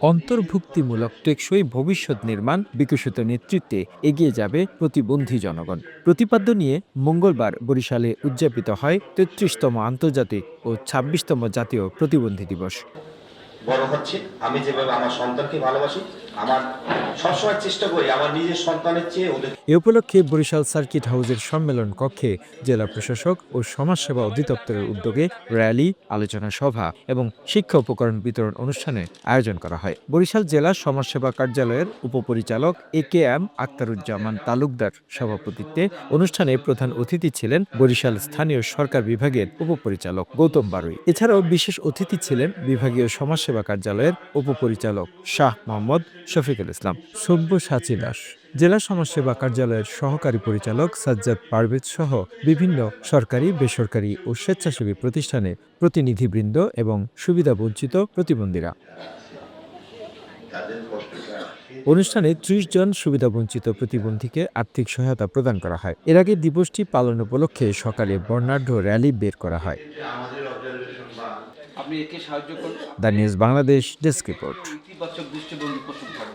অন্তর্ভুক্তিমূলক টেকসই ভবিষ্যৎ নির্মাণ বিকশিত নেতৃত্বে এগিয়ে যাবে প্রতিবন্ধী জনগণ। প্রতিপাদ্য নিয়ে মঙ্গলবার বরিশালে উদযাপিত হয় তেত্রিশতম আন্তর্জাতিক ও ছাব্বিশতম জাতীয় প্রতিবন্ধী দিবস। বড় হচ্ছে। আমি যেভাবে আমার সন্তানকে ভালোবাসি আমার সবসময় চেষ্টা করি আমার নিজের সন্তানের চেয়ে ওদের এ উপলক্ষে বরিশাল সার্কিট হাউসের সম্মেলন কক্ষে জেলা প্রশাসক ও সমাজসেবা অধিদপ্তরের উদ্যোগে র্যালি, আলোচনা সভা এবং শিক্ষা উপকরণ বিতরণ অনুষ্ঠানের আয়োজন করা হয়। বরিশাল জেলা সমাজসেবা কার্যালয়ের উপপরিচালক A K M Aktaruzzaman Talukdar সভাপতিত্বে অনুষ্ঠানে প্রধান অতিথি ছিলেন বরিশাল স্থানীয় সরকার বিভাগের উপপরিচালক গৌতম বারুই। এছাড়াও বিশেষ অতিথি ছিলেন বিভাগীয় সমাজসেবা কার্যালয়ের উপপরিচালক শাহ মোহাম্মদ শফিকুল ইসলাম সব্যসাচী দাস জেলা সমাজসেবা কার্যালয়ের সহকারী পরিচালক সাজ্জাদ পারভেজ সহ বিভিন্ন সরকারি বেসরকারি ও স্বেচ্ছাসেবী প্রতিষ্ঠানে প্রতিনিধিবৃন্দ এবং সুবিধাবঞ্চিত প্রতিবন্ধীরা। অনুষ্ঠানে ত্রিশ জন সুবিধাবঞ্চিত প্রতিবন্ধীকে আর্থিক সহায়তা প্রদান করা হয়। এর আগে দিবসটি পালন উপলক্ষে সকালে বর্ণাঢ্য র্যালি বের করা হয়। The news Bangladesh desk report. কচ্ছপ দৃষ্টিবন্ধী পশু ধরে